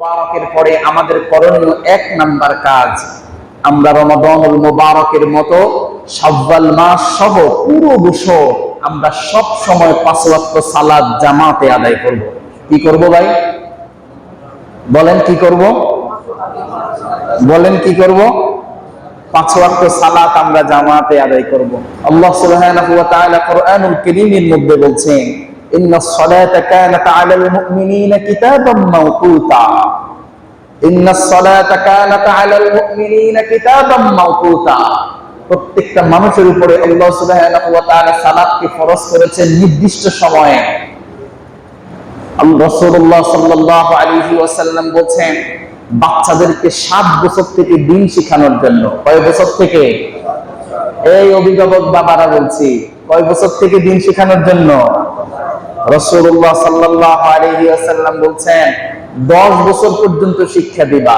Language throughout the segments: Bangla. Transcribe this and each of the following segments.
মোবারকের পরে আমাদের করণীয় এক নাম্বার কাজ। আমরা রমাদানুল মোবারকের মতো সাব্বাল মাস সহ পুরো বছর আমরা সব সময় পাঁচ ওয়াক্ত সালাদ জামাতে আদায় করব। কি করব ভাই? বলেন কি করব? বলেন কি করব? পাঁচ ওয়াক্ত সালাত আমরা জামাতে আদায় করব। আল্লাহ সুবহানাহু ওয়া তাআলা কোরআনুল কারীমের মধ্যে বলছেন প্রত্যেকটা মানুষের উপরে নির্দিষ্ট সময়ে। বলছেন, বাচ্চাদেরকে সাত বছর থেকে দিন শেখানোর জন্য। কয় বছর থেকে? এই অভিভাবক বাবারা বলছি, কয় বছর থেকে দিন শেখানোর জন্য? রসুল্লাহ সাল্লাহ আলহি বলছেন, দশ বছর পর্যন্ত শিক্ষা দিবা।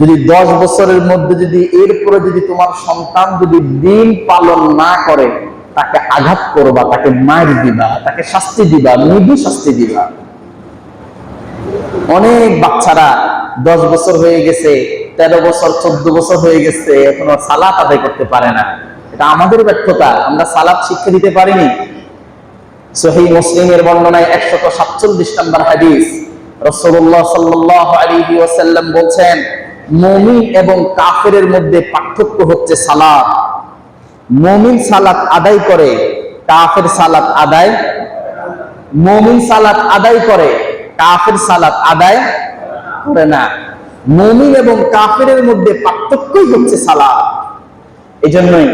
যদি দশ বছরের মধ্যে যদি এরপরে যদি তোমার সন্তান যদি দিন পালন না করে, তাকে আঘাত করবা, তাকে মার দিবা, তাকে শাস্তি দিবা নিবি শাস্তি দিবা। অনেক বাচ্চারা দশ বছর হয়ে গেছে, তেরো বছর, চোদ্দ বছর হয়ে গেছে, এখনও সালাত আদায় করতে পারে না। এটা আমাদের ব্যর্থতা, আমরা সালাত শিক্ষা দিতে পারিনি। সহি মুসলিমের বর্ণনায় একশত সাতচল্লিশ নম্বর হাদিস। রসুল্লাহ সাল্লাহ আলী ওয়াসাল্লাম বলছেন, মমিন এবং কাফেরের মধ্যে পার্থক্য হচ্ছে সালাত মমিন সালাত আদায় করে, কাফের সালাত আদায়। মমিন সালাত আদায় করে, কাফের সালাত আদায় করে না। মমিন এবং কাফেরের মধ্যে পার্থক্যই হচ্ছে সালাত এই জন্যই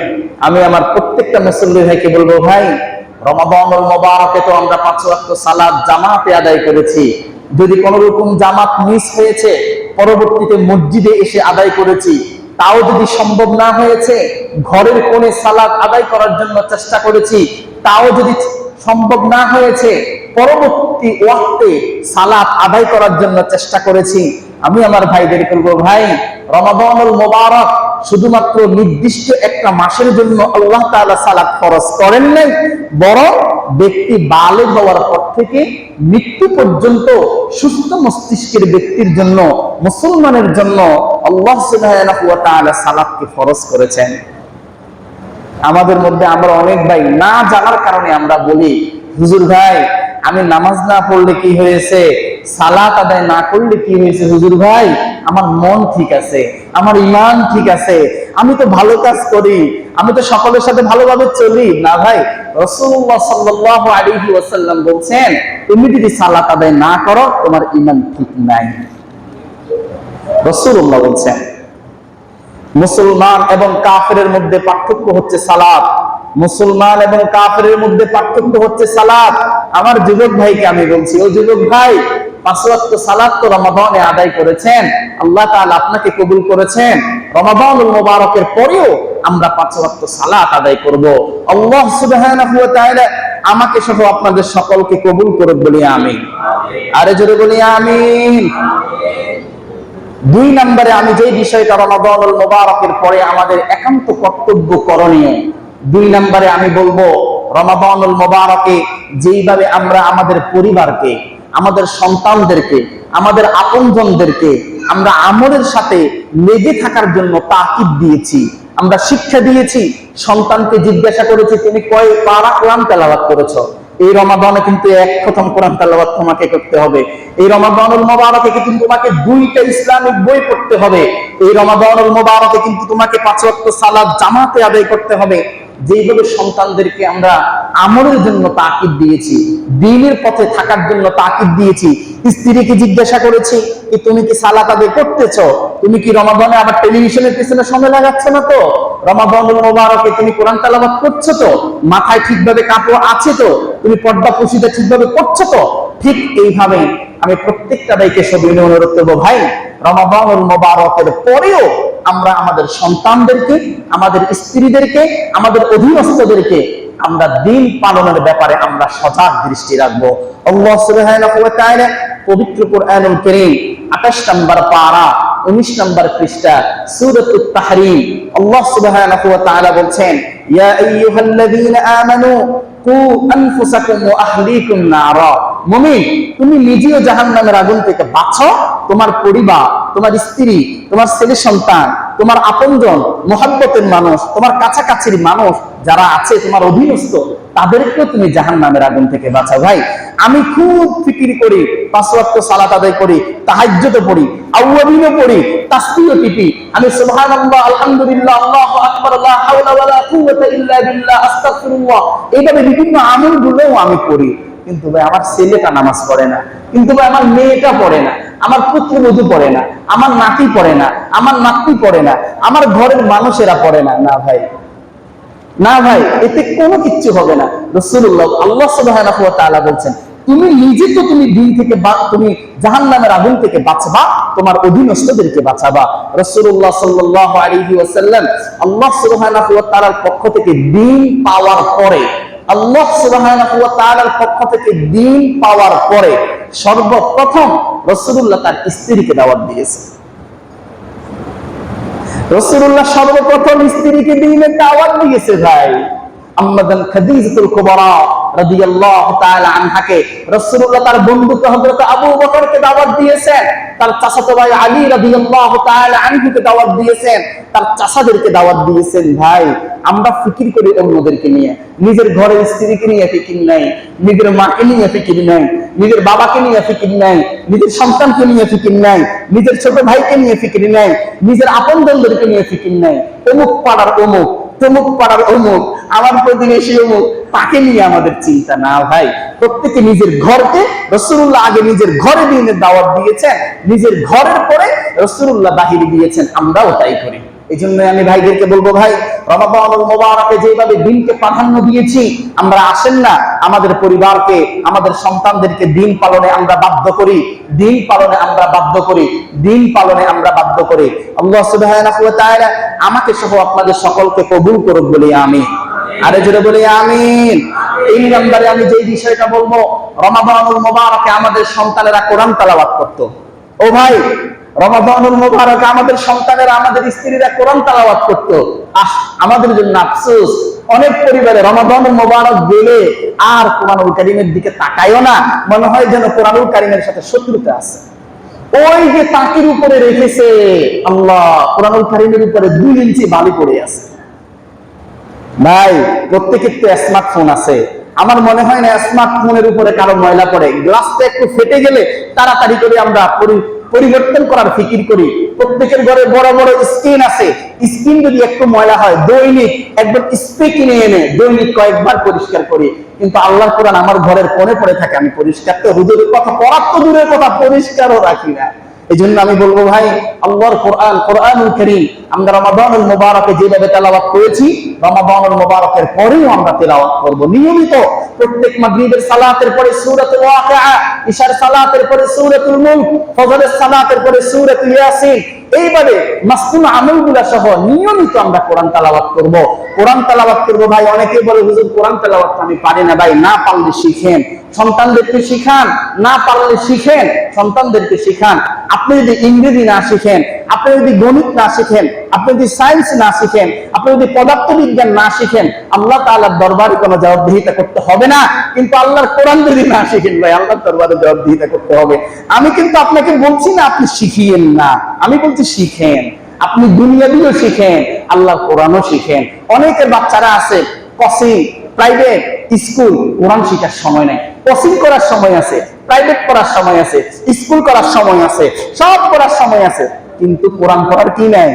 আমি আমার প্রত্যেকটা মুসল্লি ভাইকে বলব, ভাই রমাদানুল মোবারকে তো আমরা পাঁচ ওয়াক্ত সালাদ জামাতে আদায় করেছি। যদি কোন রকম জামাত মিস হয়েছে, পরবর্তীতে মসজিদে এসে আদায় করেছি। তাও যদি সম্ভব না হয়েছে, ঘরের কোণে সালাদ আদায় করার জন্য চেষ্টা করেছি, তাও যদি সম্ভব না হয়েছে, পরবর্তী ওয়াক্তে সালাত আদায় করার জন্য চেষ্টা করেছি। আমি আমার ভাইদের বলব, ভাই, রমাদানুল মোবারক শুধুমাত্র নির্দিষ্ট একটা মাসের জন্য আল্লাহ সালাত ফরজ করেন নাই, বরং ব্যক্তি বালে হওয়ার পর থেকে মৃত্যু পর্যন্ত সুস্থ মস্তিষ্কের ব্যক্তির জন্য, মুসলমানের জন্য আল্লাহ সালাতকে ফরজ করেছেন। আমাদের মধ্যে আমরা অনেক ভাই না জানার কারণে আমরা বলি, হুজুর ভাই, আমি নামাজ না পড়লে কি হয়েছে? সালাত আদায় না করলে কি হয়েছে? হুজুর ভাই আমার মন ঠিক আছে, আমার ইমান ঠিক আছে, আমি তো ভালো কাজ করি, আমি তো সকলের সাথে ভালোভাবে চলি। না ভাই রসুল্লাহ সাল্লাহ আলাইহি ওয়াসাল্লাম বলছেন, তুমি যদি সালাত আদায় না করো, তোমার ইমান ঠিক নাই। রসুল্লাহ বলছেন, মুসলমান এবং কাফেরের মধ্যে পার্থক্য হচ্ছে সালাত। মুসলমান এবং কাফেরের মধ্যে পার্থক্য হচ্ছে সালাত। আমার যুবক ভাইকে আমি বলছি, ও যুবক ভাই আদায় করেছেন। আল্লাহ আপনাকে কবুল করেছেন। মোবারকের পরেও আমরা সালাত আদায় করব। আমাকে সহ আপনাদের সকলকে কবুল করুক বলি আমিন। আরে জোরে বলি আমিন। দুই নম্বরে আমি যে বিষয়টা রমাদানুল মোবারকের পরে আমাদের একান্ত কর্তব্য করণীয়, দুই নম্বরে আমি বলব, রমাদানুল মোবারকে যেইভাবে আমরা আমাদের পরিবারকে আমাদের সন্তানদেরকে, আমাদের আপনজনদেরকে আমরা আমলের সাথে লেগে থাকার জন্য তাকিদ দিয়েছি। আমরা শিক্ষা দিয়েছি, সন্তানকে জিজ্ঞাসা করেছি, তুমি কয় পারা কোরআন তেলাওয়াত করেছ? এই রমাদানে কিন্তু এক খতম কোরআন তেলাওয়াত তোমাকে করতে হবে। এই রমাদানুল মোবারকে কিন্তু তোমাকে দুইটা ইসলামিক বই পড়তে হবে। এই রমাদানুল মোবারকে কিন্তু তোমাকে পাঁচ ওয়াক্ত সালাত জামাতে আদায় করতে হবে। যেইভাবে সন্তানদেরকে আমরা আমলের জন্য তাকিদ দিয়েছি, দিনের পথে থাকার জন্য তাকিদ দিয়েছি, স্ত্রীকে জিজ্ঞাসা করেছি কি তুমি কি সালাত আদায় করতেছ? তুমি কি রমাদানে আবার টেলিভিশনের পিছনে সময় লাগাচ্ছ না তো? রমাদানুল মোবারকে তুমি কোরআন তালাবাত করছ তো? মাথায় ঠিকভাবে কাপড় আছে তো? তুমি পর্দা পুষিটা ঠিকভাবে করছ তো? ঠিক এইভাবে আমি প্রত্যেকটা ভাইকে সবিনে অনুরোধ করব, ভাই, রমাদানুল মোবারকের পরেও আমরা আমাদের সন্তানদেরকে, আমাদের স্ত্রীদেরকে, আমাদের অধীনস্থদেরকে আমরা দিন পালনের ব্যাপারে আমরা সজাগ দৃষ্টি রাখব। পবিত্র 28 নম্বর পারা 19 নম্বর পৃষ্ঠা, সূরাতুত তাহরীম। আল্লাহ সুবহানাহু বলছেন কু আনফুসাকুম ওয়া আহলিকুম নারা। মুমিন, তুমি নিজেও জাহান্নামের আগুন থেকে বাঁচো। তোমার পরিবার, তোমার স্ত্রী, তোমার ছেলে সন্তান তোমার আপনজন, মোহাব্বতের মানুষ, তোমার কাছাকাছির মানুষ যারা আছে, তোমার অধীনস্থ, তাদেরকেও তুমি জাহান্নামের আগুন থেকে বাঁচাও। ভাই, আমি খুব ফিকির করি ওয়াক্ত সালাত আদায় করি, তাহাজ্জুদও পড়ি আউয়াবিনও পড়ি, তাসবিহও টিপি। আমি সুবহানাল্লাহ, আলহামদুলিল্লাহ, আল্লাহু আকবার, লা হাওলা ওয়ালা কুওয়াতা ইল্লা বিল্লাহ, আস্তাগফিরুল্লাহ। এইভাবে বিভিন্ন আমলগুলোও আমি করি। কিন্তু ভাই, আমার ছেলেটা নামাজ পড়ে না। কিন্তু ভাই, আমার মেয়েটা পড়ে না। আমার পুত্রবধূ পড়ে না। আমার নাতি পড়ে না। আমার নাতনি পড়ে না। আমার ঘরের মানুষেরা পড়ে না। না ভাই। না ভাই, এতে কোনো কিচ্ছু হবে না। রসুল্লাহ আল্লাহ ওয়া বলছেন, তুমি নিজে তো তুমি দিন থেকে বা- তুমি জাহান্নামের আগুন থেকে বাঁচবা, তোমার অধীনস্থদেরকে বাঁচাবা। রাসূলুল্লাহ সাল্লাল্লাহু আলাইহি ওয়াসাল্লাম, আল্লাহ ওয়া তাআলার পক্ষ থেকে দিন পাওয়ার পরে আল্লাহ সুবাহর পক্ষ থেকে দিন পাওয়ার পরে সর্বপ্রথম রসুল্লাহ তার স্ত্রীকে দাওয়াত দিয়েছে। রসুল্লাহ সর্বপ্রথম স্ত্রীকে দিনের দাওয়াত দিয়েছে ভাই। আম্মাদান খাদিজাতুল কুবরা। নিজের ঘরের স্ত্রীকে নিয়ে ফিকির নাই, নিজের মাকে নিয়ে ফিকির নাই, নিজের বাবাকে নিয়ে ফিকির নাই, নিজের সন্তানকে নিয়ে ফিকির নাই, নিজের ছোট ভাইকে নিয়ে ফিকির নাই, নিজের আপন বন্ধুদেরকে নিয়ে ফিকির নাই। অমুক পাড়ার অমুক তমুক পাড়ার অমুক আমার প্রতিবেশী অমুক, তাকে নিয়ে আমাদের চিন্তা না ভাই। প্রত্যেকে নিজের ঘরকে রসুল্লাহ আগে নিজের ঘরে দিনের দাওয়াত দিয়েছেন, নিজের ঘরের পরে রসুল্লাহ বাহিরে দিয়েছেন, আমরাও তাই করি। এই জন্য আমি ভাইদেরকে বলব ভাই মোবারকে যেভাবে দিনকে প্রাধান্য দিয়েছি, আমরা আসেন না, আমাদের পরিবারকে, আমাদের সন্তানদেরকে দিন পালনে আমরা বাধ্য করি, দিন পালনে আমরা বাধ্য করি, দিন পালনে আমরা বাধ্য করি। আমাকে সহ আপনাদের সকলকে কবুল করুক বলি আমি আরে জোরে বলি আমিন। তিন নম্বরে আমি যে বিষয়টা বলব, রমাদানুল মোবারকে আমাদের সন্তানেরা কোরআন তালাওয়াত করতো। ও ভাই, রমাদানুল মোবারক আমাদের সন্তানেরা, আমাদের স্ত্রীরা কোরআন তালাওয়াত করত। আহ, আমাদের জন্য আফসোস। অনেক পরিবারে রমাদানুল মোবারক গেলে আর কোরআনুল কারিমের দিকে তাকায়ও না। মনে হয় যেন কোরআনুল কারিমের সাথে শত্রুতা আছে। ওই যে তাকির উপরে রেখেছে, আল্লাহ কোরআনুল কারিমের উপরে দুই ইঞ্চি বালি পড়ে আছে। ভাই, প্রত্যেকের তো স্মার্টফোন আছে। আমার মনে হয় না স্মার্টফোনের উপরে কারও ময়লা পড়ে। গ্লাসটা একটু ফেটে গেলে তাড়াতাড়ি করে আমরা পরিবর্তন করার ফিকির করি। প্রত্যেকের ঘরে বড় বড় স্ক্রিন আছে। স্ক্রিন যদি একটু ময়লা হয়, দৈনিক একবার স্প্রে কিনে এনে দৈনিক কয়েকবার পরিষ্কার করি। কিন্তু আল্লাহ কোরআন আমার ঘরের কোণে পড়ে থাকে, আমি পরিষ্কার তো হুজুরের কথা করার তো দূরের কথা, পরিষ্কারও রাখি না। এই জন্য আমি বলব ভাই, আল্লাহর কোরআন, কোরআনুল করিম, আমরা রমাদানুল মুবারকে যেভাবে তেলাওয়াত করেছি, রমাদানুল মুবারকের পরেও আমরা তেলাওয়াত করব। নিয়মিত প্রত্যেক মাগরিবের সালাতের পরে সূরাতুল ওয়াকিআ ইশার সালাতের পরে সূরাতুল মুলক, ফজরের সালাতের পরে সূরাতুল ইয়াসিন, এইভাবে মাসনুন আমলগুলা সহ নিয়মিত আমরা কোরআন তেলাওয়াত করব। কোরআন তেলাওয়াত করব ভাই, অনেকেই বলে, হুজুর, কোরআন তেলাওয়াত আমি পারি না ভাই, না পারলে শিখেন। সন্তানদেরকে শিখান, না পারলে শিখেন, সন্তানদেরকে শিখান। আপনি যদি ইংরেজি না শিখেন, আপনি যদি গণিত না শিখেন, আপনি যদি সায়েন্স না শিখেন, আপনি যদি পদার্থবিজ্ঞান না শিখেন, আল্লাহ তাআলার দরবারে কোনো জবাবদিহিতা করতে হবে না। কিন্তু আল্লাহর কোরআন যদি না শিখেন ভাই, আল্লাহর দরবারে জবাবদিহিতা করতে হবে। আমি কিন্তু আপনাকে বলছি না, আপনি শিখিয়েন না। আমি বলছি শিখেন। আপনি দুনিয়া দিয়েও শিখেন, আল্লাহর কোরআনও শিখেন। অনেকের বাচ্চারা আছে কসিং প্রাইভেট স্কুল, কোরআন শিখার সময় নাই। কোচিং করার সময় আছে প্রাইভেট করার সময় আছে স্কুল করার সময় আছে, সব করার সময় আছে, কিন্তু কোরআন পড়ার কি নাই?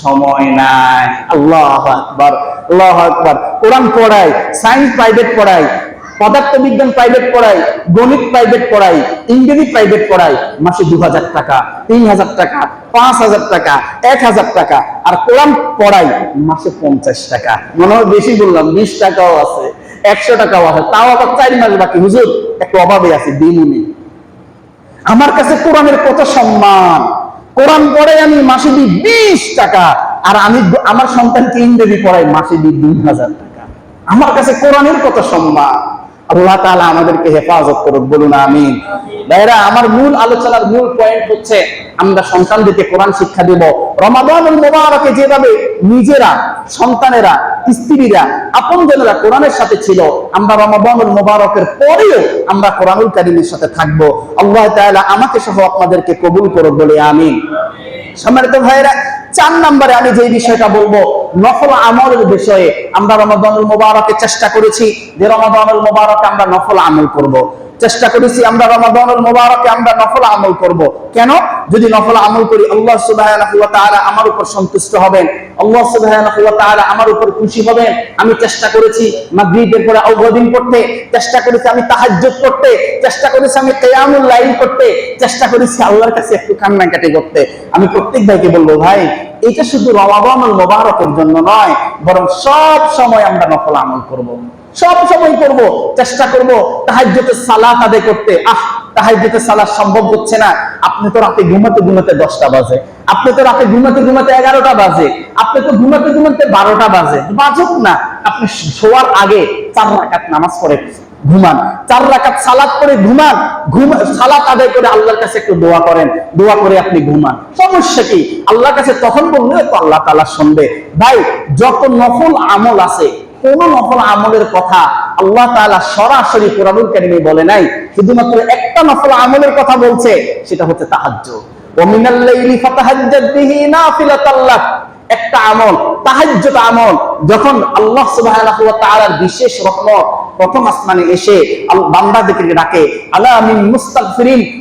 সময় নাই। আল্লাহ আকবার আল্লাহ আকবার। কোরআন পড়াই সায়েন্স প্রাইভেট পড়াই পদার্থ বিজ্ঞান প্রাইভেট পড়াই, গণিত প্রাইভেট পড়াই, ইংরেজি প্রাইভেট পড়াই, মাসে দু হাজার টাকা তিন হাজার টাকা পাঁচ হাজার টাকা এক হাজার টাকা, আর কোরআন পড়াই মাসে পঞ্চাশ টাকা। মনে হয় বেশি বললাম, বিশ টাকাও আছে। একশো টাকাও আছে তাও আবার চার মাস বাকি। হুজুর, একটু অভাবে আছে, দিনই আমার কাছে কোরআনের কত সম্মান? কোরআন পড়ে আমি মাসে দিই বিশ টাকা, আর আমি আমার সন্তানকে ইংরেজি পড়াই মাসে দিই দুই হাজার টাকা? আমার কাছে কোরআনের কত সম্মান? আল্লাহ তাআলা আমাদেরকে হেফাজত করুক, বলুন আমিন। ভাইরা আমার মূল আলোচনার মূল পয়েন্ট হচ্ছে আমরা সন্তানদেরকে কোরআন শিক্ষা দেব। রমাদানুল মোবারকে যেভাবে নিজেরা, সন্তানেরা, স্ত্রীরা, আপনজনেরা কোরআনের সাথে ছিল, আমরা রমাদানুল মোবারকের পরেও আমরা কোরআনুল কারিমের সাথে থাকব। আল্লাহ তাআলা আমাকে সহ আপনাদেরকে কবুল করো বলে আমিন। সম্মানিত ভাইরা চার নম্বরে আমি যে বিষয়টা বলব, নফল আমলের বিষয়ে আমরা রমাদানুল মোবারকে চেষ্টা করেছি যে রমাদানুল মোবারকে আমরা নফল আমল করব। চেষ্টা করেছি, আমরা রমাদানুল মোবারকে আমরা নফল আমল করব। কেন যদি নফল আমল করি, আল্লাহ সুবহানাহু ওয়া তাআলা আমার উপর সন্তুষ্ট হবেন আল্লাহ সুবহানাহু ওয়া তাআলা আমার উপর খুশি হবেন আমি চেষ্টা করেছি মাগরিবের পরে অগ্রদিন করতে, চেষ্টা করেছি আমি তাহাজ্জুদ করতে, চেষ্টা করেছি আমি কিয়ামুল লাইল করতে, চেষ্টা করেছি আল্লাহর কাছে একটু কান্না কান্নাকাটি করতে আমি প্রত্যেক ভাইকে বলব, ভাই এটা শুধু রমাদানুল মোবারকের জন্য নয়, বরং সব সময় আমরা নফল আমল করব। সব সময় করব, চেষ্টা করব তাহাজ্জুদের সালাত আদায় করতে। আহ, তাহাজ্জুদের সালাত সম্ভব হচ্ছে না। আপনি তো রাতে ঘুমাতে ঘুমাতে দশটা বাজে। আপনি তো রাতে ঘুমাতে ঘুমাতে এগারোটা বাজে। আপনি তো ঘুমাতে ঘুমাতে বারোটা বাজে। বাজুক না। আপনি শোয়ার আগে চার রাকাত নামাজ পড়ে ঘুমান। চার রাকাত সালাত করে ঘুমান। ঘুম, সালাত আদায় করে আল্লাহর কাছে একটু দোয়া করেন। দোয়া করে আপনি ঘুমান। সমস্যা কি? আল্লাহর কাছে তখন বললে তো আল্লাহ তাআলা শুনবে। ভাই, যত নফল আমল আছে কোন নফল আমলের কথা আল্লাহ তাআলা সরাসরি কোরআনুল বলে নাই। শুধুমাত্র একটা নফল আমলের কথা বলছে, সেটা হচ্ছে লাক। একটা আমল, তাহাজ্জুদ আমল, যখন আল্লাহ বিশেষ রহমত প্রথম আসমানে এসে বান্দাদেরকে ডাকে, আলা মিন মুস্তাগফিরিন?